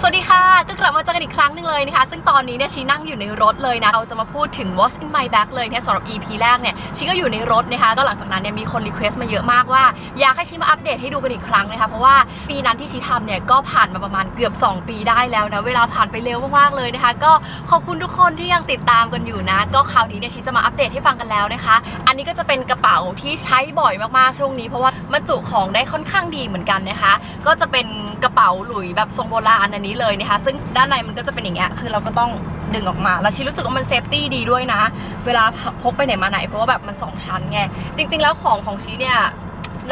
สวัสดีค่ะ ก็กลับมาเจอกันอีกครั้งหนึ่งเลยนะคะ ซึ่งตอนนี้เนี่ยชีนั่งอยู่ในรถเลยนะ เราจะมาพูดถึง What's in my bag เลยเนี่ยสำหรับ EP แรกเนี่ยชีก็อยู่ในรถนะคะก็หลังจากนั้นเนี่ยมีคนรีเควสต์มาเยอะมากว่า อยากให้ชีมาอัปเดตให้ดูกันอีกครั้งนะคะเพราะว่าปีนั้นที่ชีทำเนี่ยก็ผ่านมาประมาณเกือบ 2 ปีได้แล้วนะเวลาผ่านไปเร็วมากๆเลยนะคะ ก็ขอบคุณทุกคนที่ยังติดตามกันอยู่นะ ก็คราวนี้เนี่ยชีจะมาอัปเดตให้ฟังกันแล้วนะคะ อันนี้ก็จะเป็นกระเป๋าที่ใช้บ่อยมากๆช่วงนี้เพราะว่ามันจุของได้ค่อนข้างดีเหมือนกันนะคะ ก็จะเป็นกระเป๋าหลุยแบบทรงโบราณอันนี้เลยนะคะซึ่งด้านในมันก็จะเป็นอย่างเงี้ยคือเราก็ต้องดึงออกมา แล้วชีรู้สึกว่ามันเซฟตี้ดีด้วยนะ เวลาพกไปไหนมาไหนเพราะว่าแบบมันสองชั้นไงจริง ๆ แล้วของของชีเนี่ย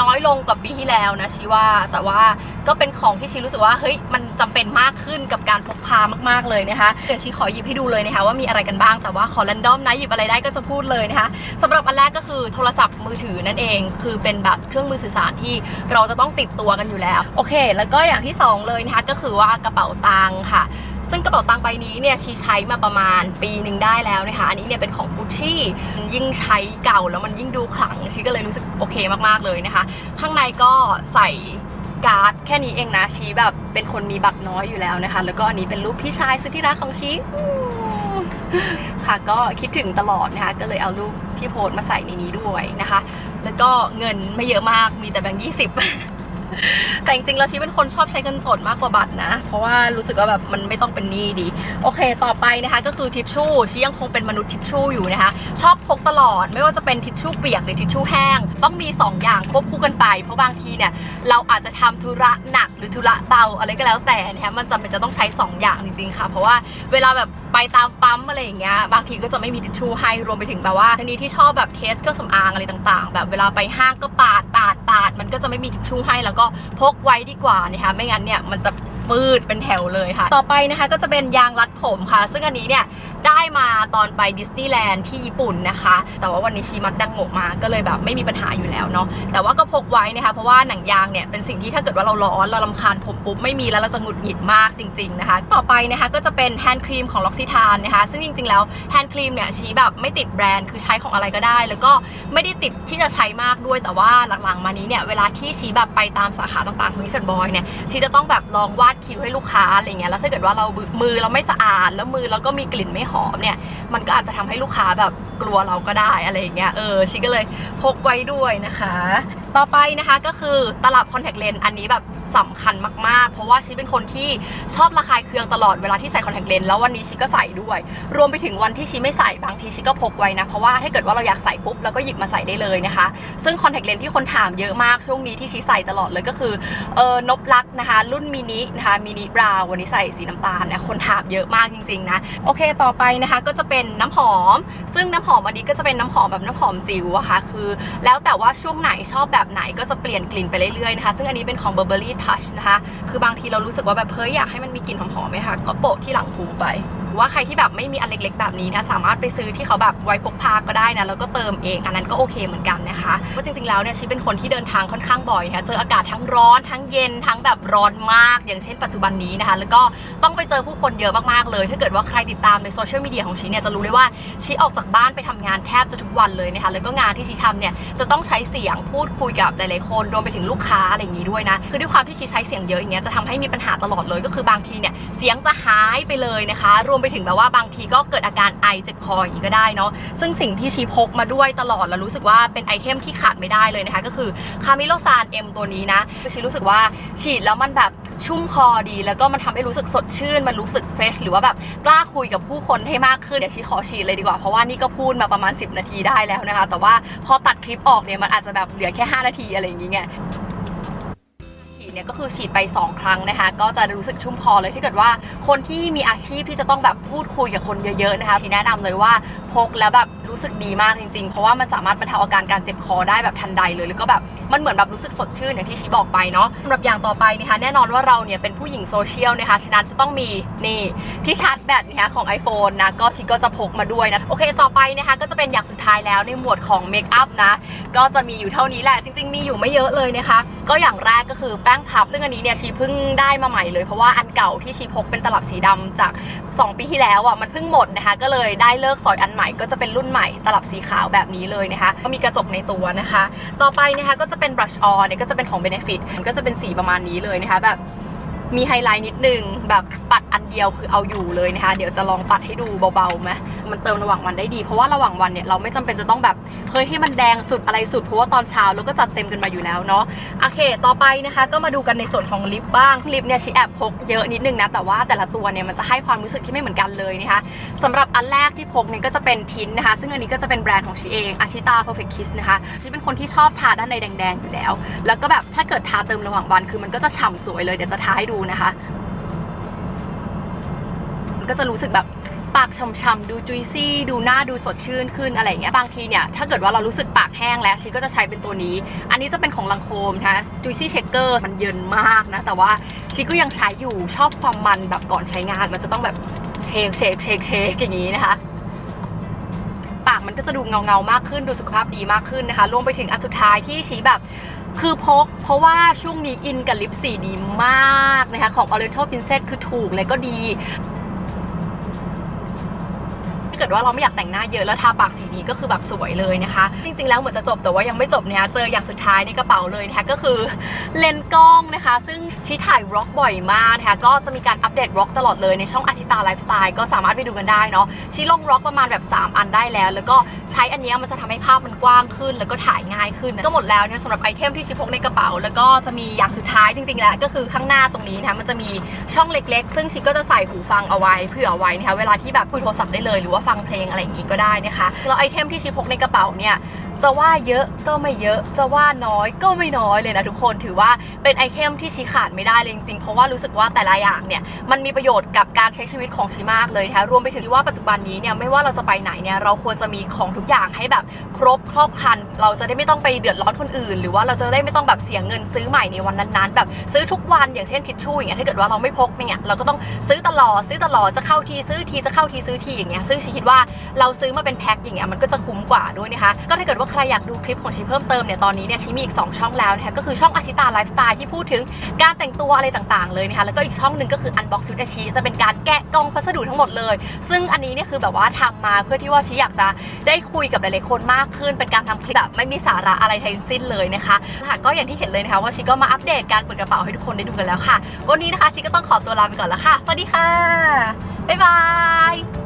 น้อยลงกว่าปีที่แล้วนะชีว่า แต่ว่าก็เป็นของที่ชีรู้สึกว่าเฮ้ยมันจำเป็นมากขึ้นกับการพกพามากๆเลยนะคะเดี๋ยวชีขอหยิบให้ดูเลยนะคะว่ามีอะไรกันบ้างแต่ว่าขอแรนดอมนะหยิบอะไรได้ก็จะพูดเลยนะคะสำหรับอันแรกก็คือโทรศัพท์มือถือนั่นเอง คือเป็นแบบเครื่องมือสื่อสารที่เราจะต้องติดตัวกันอยู่แล้ว โอเค แล้วก็อย่างที่สองเลยนะคะก็คือว่ากระเป๋าตังค์ค่ะ ซึ่งกระเป๋าตังค์ใบนี้เนี่ยชีใช้มาประมาณปีหนึ่งได้แล้วนะคะ อันนี้เนี่ยเป็นของกุชชี่ยิ่งใช้เก่าแล้วมันยิ่งดูขลังชีก็เลยรู้สึกโอเคมากๆเลยนะคะ ข้างในก็ใส่การ์ดแค่นี้เองนะชีแบบเป็นคนมีบัตรน้อยอยู่แล้วนะคะ แล้วก็อันนี้เป็นรูปพี่ชายสุดที่รักของชีค่ะก็คิดถึงตลอดนะคะ ก็เลยเอารูปพี่โพสมาใส่ในนี้ด้วยนะคะ แล้วก็เงินไม่เยอะมากมีแต่แบงค์ยี่สิบ แต่จริงๆแล้วชีเป็นคนชอบใช้เงินสดมากกว่าบัตรนะ เพราะว่ารู้สึกว่าแบบมันไม่ต้องเป็นหนี้ดี โอเค ต่อไปนะคะก็คือทิชชู่ชียังคงเป็นมนุษย์ทิชชู่อยู่นะคะ ชอบพกตลอดไม่ว่าจะเป็นทิชชู่เปียกหรือทิชชู่แห้ง ต้องมี 2 อย่างควบคู่กันไป เพราะบางทีเนี่ยเราอาจจะทำธุระหนักหรือธุระเบาอะไรก็แล้วแต่นะคะมันจำเป็นจะต้องใช้ 2 อย่างจริงๆค่ะ เพราะว่าเวลาแบบ ไปตามปั๊มอะไรอย่างเงี้ยบางทีก็จะไม่มีทิชชู่ให้รวมไปถึงแบบว่าชนิดที่ชอบแบบเทสเครื่องสำอางอะไรต่างๆ แบบเวลาไปห้างก็ปาดปาดปาดมันก็จะไม่มีทิชชู่ให้แล้วก็พกไว้ดีกว่านะคะไม่งั้นเนี่ยมันจะปืดเป็นแถวเลยค่ะ ต่อไปนะคะก็จะเป็นยางรัดผมค่ะ ซึ่งอันนี้เนี่ย ได้มาตอนไปดิสนีย์แลนด์ที่ญี่ปุ่นนะคะ แต่ว่าวันนี้ชีมัดดังโงกมาก็เลยแบบไม่มีปัญหาอยู่แล้วเนาะแต่ว่าก็พกไว้นะคะเพราะว่าหนังยางเนี่ยเป็นสิ่งที่ถ้าเกิดว่าเราร้อนเราลำคาญผมปุ๊บไม่มีแล้วเราจะหงุดหงิดมากจริง ๆนะคะ ต่อไปนะคะก็จะเป็นแฮนด์ครีมของล็อกซิทานนะคะ ซึ่งจริงๆแล้วแฮนด์ครีมเนี่ยชีแบบไม่ติดแบรนด์คือใช้ของอะไรก็ได้ แล้วก็ไม่ได้ติดที่จะใช้มากด้วยแต่ว่าหลังๆมานี้เนี่ยเวลาที่ชีแบบไปตามสาขาต่างๆของมิฟเฟนบอยเนี่ยชีจะต้องแบบลองวาดคิ้วให้ลูกค้าอะไรเงี้ยแล้วถ้าเกิดว่าเรามือเราไม่สะอาดแล้วมือเราก็มีกลิ่นไม่หอมเนี่ยมันก็อาจจะทำให้ลูกค้าแบบกลัวเราก็ได้อะไรอย่างเงี้ยเออชิก็เลยพกไว้ด้วยนะคะ ต่อไปนะคะก็คือตลับคอนแทคเลนส์อันนี้แบบ สำคัญมากๆ เพราะว่าชีเป็นคนที่ชอบระคายเคืองตลอดเวลาที่ใส่คอนแทคเลนส์แล้ววันนี้ชีก็ใส่ด้วย รวมไปถึงวันที่ชีไม่ใส่บางทีชีก็พกไว้นะเพราะว่าถ้าเกิดว่าเราอยากใส่ปุ๊บเราก็หยิบมาใส่ได้เลยนะคะ ซึ่งคอนแทคเลนส์ที่คนถามเยอะมากช่วงนี้ที่ชีใส่ตลอดเลยก็คือเออนบลักนะคะรุ่นมินินะคะมินิบราววันนี้ใส่สีน้ำตาลนะคนถามเยอะมากจริงๆนะโอเคต่อไปนะคะก็จะเป็นน้ำหอม ซึ่งน้ำหอมอันนี้ก็จะเป็นน้ำหอมแบบน้ำหอมจิ๋วอะค่ะคือ แล้วแต่ว่าช่วงไหนชอบแบบไหนก็จะเปลี่ยนกลิ่นไปเรื่อยๆนะคะซึ่งอันนี้เป็นของ Burberry Touch นะคะ คือบางทีเรารู้สึกว่าแบบเฮ้ยอยากให้มันมีกลิ่นหอมๆไหมคะก็โปะที่หลังหูไป ว่าใครที่แบบไม่มีอันเล็กๆ แบบนี้นะสามารถไปซื้อที่เขาแบบไว้พกพาก็ได้นะแล้วก็เติมเองอันนั้นก็โอเคเหมือนกันนะคะเพราะจริงๆแล้วเนี่ยชีเป็นคนที่เดินทางค่อนข้างบ่อยนะเจออากาศทั้งร้อนทั้งเย็นทั้งแบบร้อนมาก อย่างเช่นปัจจุบันนี้นะคะ แล้วก็ต้องไปเจอผู้คนเยอะมากๆเลย ถ้าเกิดว่าใครติดตามในโซเชียลมีเดียของชีเนี่ยจะรู้เลยว่าชีออกจากบ้านไปทำงานแทบจะทุกวันเลยนะคะแล้วก็งานที่ชีทำเนี่ยจะต้องใช้เสียงพูดคุยกับหลายๆคนรวมไปถึงลูกค้าอะไรอย่างนี้ด้วยนะคือด้วยความที่ชีใช้เสียงเยอะอย่างเงี้ยจะทำให้มีปัญหาตลอดเลยก็คือบางทีเนี่ยเสียงจะหายไปเลยนะคะ รวมไปถึงแบบว่าบางทีก็เกิดอาการไอเจ็บคออย่างนี้ก็ได้เนาะซึ่งสิ่งที่ชีพกมาด้วยตลอดแล้วรู้สึกว่าเป็นไอเทมที่ขาดไม่ได้เลยนะคะ ก็คือคามิโลซานเอ็มตัวนี้นะคือชีรู้สึกว่าฉีดแล้วมันแบบชุ่มคอดี แล้วก็มันทำให้รู้สึกสดชื่น มันรู้สึกเฟรชหรือว่าแบบกล้าคุยกับผู้คนให้มากขึ้นเดี๋ยวชีขอฉีดเลยดีกว่าเพราะว่านี่ก็พูดมาประมาณ 10 นาทีได้แล้วนะคะ แต่ว่าพอตัดคลิปออกเนี่ยมันอาจจะแบบเหลือแค่ 5 นาทีอะไรอย่างเงี้ย เนี่ยก็คือฉีดไป 2 ครั้งนะคะ ก็จะรู้สึกชุ่มคอเลยถ้าเกิดว่าคนที่มีอาชีพที่จะต้องแบบพูดคุยกับคนเยอะๆนะคะชีแนะนำเลยว่าพกแล้วแบบ รู้สึกดีมากจริงๆ เพราะว่ามันสามารถบรรเทาอาการการเจ็บคอได้แบบทันใดเลยแล้วก็แบบมันเหมือนแบบรู้สึกสดชื่นอย่างที่ชีบอกไปเนาะสำหรับอย่างต่อไปนะคะแน่นอนว่าเราเนี่ยเป็นผู้หญิงโซเชียลนะคะฉะนั้นจะต้องมีนี่ที่ชาร์จแบตนะคะของ iPhone นะก็ชีก็จะพกมาด้วยนะโอเคต่อไปนะคะก็จะเป็นอย่างสุดท้ายแล้วในหมวดของเมคอัพนะก็จะมีอยู่เท่านี้แหละจริง ๆ มีอยู่ไม่เยอะเลยนะคะ ก็อย่างแรกก็คือแป้งพับซึ่งอันนี้เนี่ยชีเพิ่งได้มาใหม่เลยเพราะว่าอันเก่าที่ชีพกเป็นตลับสีดำจาก 2 ปีที่แล้วอะมันเพิ่งหมดนะคะก็เลยได้เลิกสอยอันใหม่ก็จะเป็นรุ่นใหม่ตลับสีขาวแบบนี้เลยนะคะ ก็มีกระจกในตัวนะคะ ต่อไปนะคะก็จะเป็น brush on เนี่ยก็จะเป็นของ benefit มันก็จะเป็นสีประมาณนี้เลยนะคะแบบมีไฮไลท์นิดนึงแบบปัดอันเดียวคือเอาอยู่เลยนะคะ เดี๋ยวจะลองปัดให้ดูเบาๆไหม มันเติมระหว่างวันได้ดี เพราะว่าระหว่างวันเนี่ยเราไม่จำเป็นจะต้องแบบเฮ้ยให้มันแดงสุดอะไรสุด เพราะว่าตอนเช้าเราก็จัดเต็มกันมาอยู่แล้วเนาะโอเค ต่อไปนะคะก็มาดูกันในส่วนของลิปบ้างลิปเนี่ยชีแอบพกเยอะนิดนึงนะแต่ว่าแต่ละตัวเนี่ยมันจะให้ความรู้สึกที่ไม่เหมือนกันเลยนะคะสำหรับอันแรกที่พกเนี่ยก็จะเป็นทินนะคะ ซึ่งอันนี้ก็จะเป็นแบรนด์ของชีเองอาชิตา Perfect Kiss นะคะชีเป็นคนที่ชอบทาด้านในแดงๆอยู่แล้ว แล้วก็แบบถ้าเกิดทาเติมระหว่างวันคือมันก็จะฉ่ำสวยเลยเดี๋ยวจะทาให้ดูนะคะมันก็จะรู้สึกแบบ ปากช่ำๆดูจุยซี่ ดูหน้าดูสดชื่นขึ้นอะไรอย่างเงี้ยบางทีเนี่ยถ้าเกิดว่าเรารู้สึกปากแห้งแล้วชีก็จะใช้เป็นตัวนี้ อันนี้จะเป็นของลังโคมนะจุยซี่เชคเกอร์มันเยินมากนะ แต่ว่าชีก็ยังใช้อยู่ชอบความมันแบบก่อนใช้งานมันจะต้องแบบเชคเชคเชคเชคอย่างนี้นะคะปากมันก็จะดูเงาเงามากขึ้นดูสุขภาพดีมากขึ้นนะคะรวมไปถึงอันสุดท้ายที่ชี้แบบคือพก เพราะว่าช่วงนี้อินกับลิปสีดีมากนะคะ ของ Oriental Princess คือถูกเลยก็ดี เกิดว่าเราไม่อยากแต่งหน้าเยอะแล้วทาปากสีนี้ก็คือแบบสวยเลยนะคะ จริงๆแล้วเหมือนจะจบแต่ว่ายังไม่จบเนี่ยเจออย่างสุดท้ายในกระเป๋าเลยนะคะก็คือเลนส์กล้องนะคะ ซึ่งชีถ่ายร็อกบ่อยมากนะคะก็จะมีการอัปเดตร็อกตลอดเลยในช่องอาชิตาไลฟ์สไตล์ก็สามารถไปดูกันได้เนาะชีลงร็อกประมาณแบบ 3 อันได้แล้ว แล้วก็ใช้อันนี้มันจะทำให้ภาพมันกว้างขึ้น แล้วก็ถ่ายง่ายขึ้นก็หมดแล้วเนี่ยสำหรับไอเทมที่ชิพกในกระเป๋า แล้วก็จะมีอย่างสุดท้ายจริงๆแล้วก็คือข้างหน้าตรงนี้นะคะมันจะมีช่องเล็ก ๆ ซึ่งชิก็จะใส่หูฟังเอาไว้เผื่อเอาไว้นะคะเวลาที่แบบคุยโทรศัพท์ได้เลยหรือว่าฟังเพลงอะไรอย่างนี้ก็ได้นะคะแล้วไอเทมที่ชิพกในกระเป๋าเนี่ย จะว่าเยอะก็ไม่เยอะ จะว่าน้อยก็ไม่น้อยเลยนะทุกคนถือว่าเป็นไอเทมที่ชี้ขาดไม่ได้เลยจริงๆ เพราะว่ารู้สึกว่าแต่ละอย่างเนี่ยมันมีประโยชน์กับการใช้ชีวิตของชีมากเลยนะคะรวมไปถึงที่ว่าปัจจุบันนี้เนี่ยไม่ว่าเราจะไปไหนเนี่ยเราควรจะมีของทุกอย่างให้แบบครบครอบครัน เราจะได้ไม่ต้องไปเดือดร้อนคนอื่น หรือว่าเราจะได้ไม่ต้องแบบเสียเงินซื้อใหม่ในวันนั้นๆ แบบซื้อทุกวันอย่างเช่นทิชชู่อย่างเงี้ยถ้าเกิดว่าเราไม่พกเนี่ยเราก็ต้องซื้อตลอดซื้อตลอดจะเข้าทีซื้อทีจะเข้าทีซื้อทีอย่างเงี้ยซึ่งชีคิดว่าเราซื้อมาเป็นแพ็คอย่างเงี้ยมันก็จะคุ้มกว่าด้วยนะคะก็ถ้าเกิดว่าใครอยากดูคลิปของชีเพิ่มเติมเนี่ยตอนนี้เนี่ยชีมีอีก 2 ช่องแล้วนะคะก็คือช่องอาชิตาไลฟ์สไตล์ที่พูดถึงการแต่งตัวอะไรต่างๆเลยนะคะแล้วก็อีกช่องหนึ่งก็คือ Unbox ชุดอาชีจะเป็นการแกะกล่องพัสดุทั้งหมดเลย ซึ่งอันนี้เนี่ยคือแบบว่าทำมาเพื่อที่ว่าชีอยากจะได้คุยกับหลายๆคนมากขึ้น เป็นการทำคลิปแบบไม่มีสาระอะไรทั้งสิ้นเลยนะคะค่ะก็อย่างที่เห็นเลยนะคะว่าชีก็มาอัปเดตการเปิดกระเป๋าให้ทุกคนได้ดูกันแล้วค่ะ วันนี้นะคะชีก็ต้องขอตัวลาไปก่อนแล้วค่ะ สวัสดีค่ะบ๊ายบาย